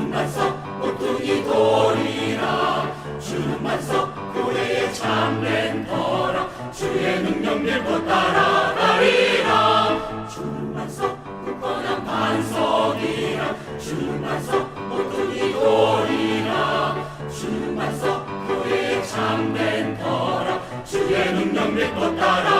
주는 말씀 모퉁이 돌이라. 주는 말씀 교회의 참된 터라. 주의 능력 밀고 따라가리라. 주는 말씀 굳건한 반석이라. 주는 말씀 모퉁이 돌이라. 주는 말씀 교회의 참된 터라. 주의 능력 믿고 따라.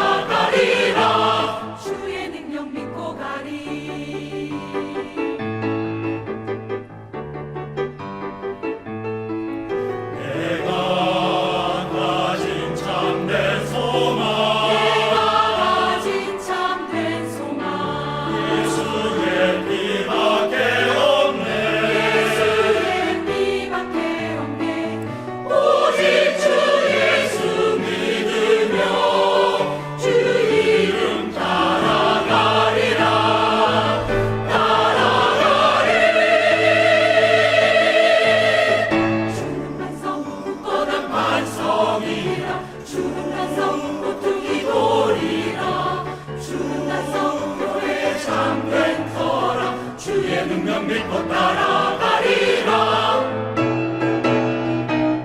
분명 믿고 따라가리라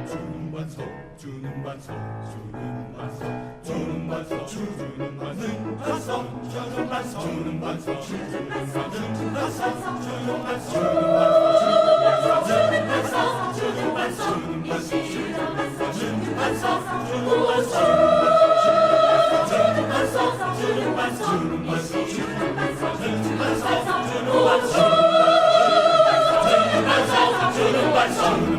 주는 반석 주는 반석 주는 반석 주는 반석 주는 반석 주는 반석 주는 반석 주는 반석 주는 반석 주는 반석 주는 반석 God's